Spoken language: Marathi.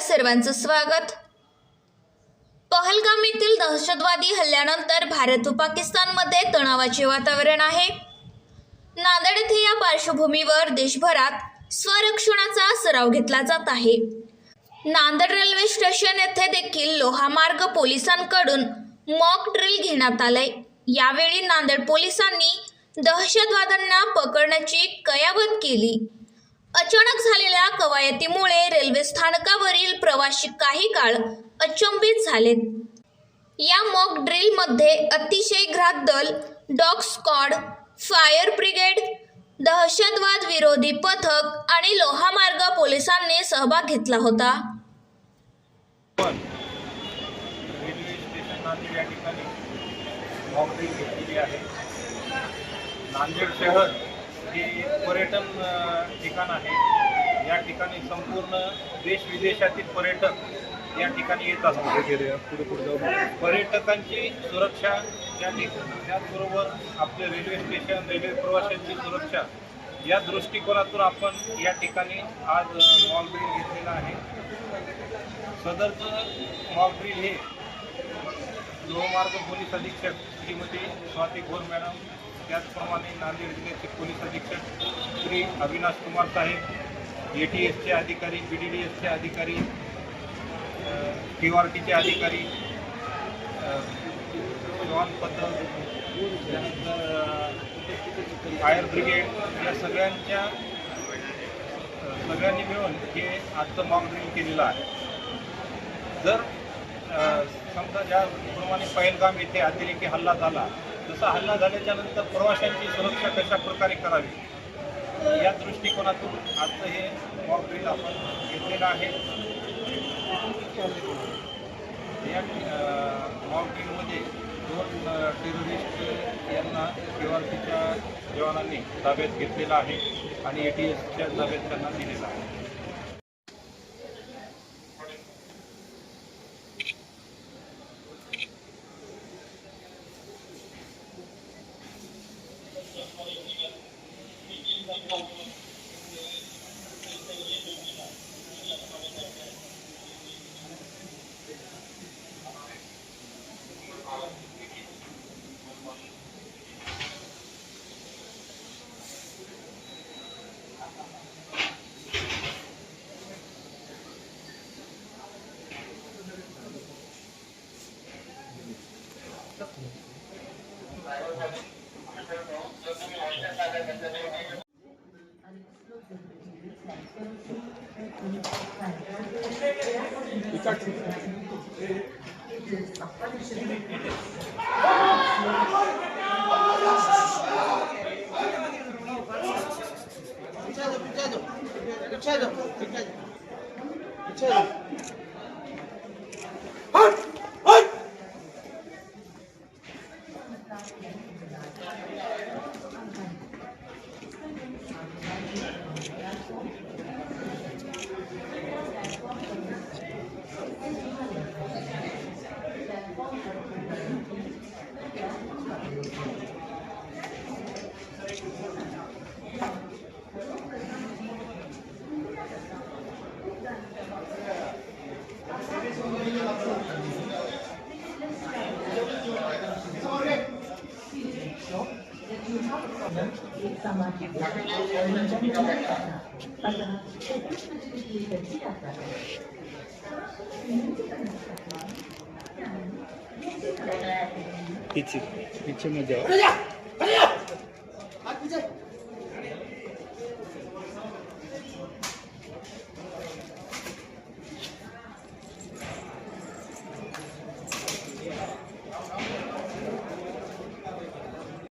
सर्वांचं स्वागत. पहलगाम येथील दहशतवादी हल्ल्यानंतर भारत व पाकिस्तानमध्ये तणावाचे वातावरण आहे. नांदेड येथे या पार्श्वभूमीवर देशभरात स्वरक्षणाचा सराव घेतला जात आहे. नांदेड रेल्वे स्टेशन येथे देखील लोहामार्ग पोलिसांकडून मॉक ड्रिल घेण्यात आलंय. यावेळी नांदेड पोलिसांनी दहशतवाद्यांना पकडण्याची कयावत केली. अचानक झालेल्या कवायतीमुळे रेल्वे स्थानकावरील प्रवासी काही काळ अचंबित झालेत. या मॉक ड्रिलमध्ये अतिशय घ्रात दल डॉग स्कॉड फायर ब्रिगेड दहशतवाद विरोधी पथक आणि लोहामार्ग पोलिसांनी सहभाग घेतला होता. नांदेड शहर हे पर्यटन ठिकाण आहे. या ठिकाणी संपूर्ण देश विदेशातील पर्यटक या ठिकाणी येत असतात. पर्यटकांची सुरक्षा या ठिकाणी त्याचबरोबर आपले रेल्वे स्टेशन रेल्वे प्रवाशांची सुरक्षा या दृष्टिकोनातून आपण या ठिकाणी आज मॉकड्रिल घेतलेला आहे. सदरचं मॉकड्रिल हे लोहमार्ग पोलीस अधीक्षक श्रीमती स्वाती घोर मॅडम त्याचप्रमाणे नांदेड जिल्ह्याचे पोलीस अधीक्षक श्री अविनाश कुमार साहेब ए टी एसचे अधिकारी बी डी डी एसचे अधिकारी क्यू आर टीचे अधिकारी जवान पथक त्यानंतर फायर ब्रिगेड या सगळ्यांच्या सगळ्यांनी मिळून हे आजचं मॉकड्रिल केलेलं आहे. जर समजा ज्याप्रमाणे पहिलगाम येथे अतिरेकी हल्ला झाला तसा हल्ला झाल्याच्यानंतर प्रवाशांची सुरक्षा कशा प्रकारे करावी? या दृष्टिकोनातून आजचं हे मॉक ड्रिल आपण घेतलेलं आहे. या मॉक ड्रिलमध्ये दोन टेररिस्ट यांना के जवानांनी ताब्यात घेतलेलं आहे आणि ए टी एसच्या ताब्यात त्यांना दिलेलं आहे. Thank you. Picedo, picedo, picedo, picedo. 빛이 빛을 먼저 가자! 가자!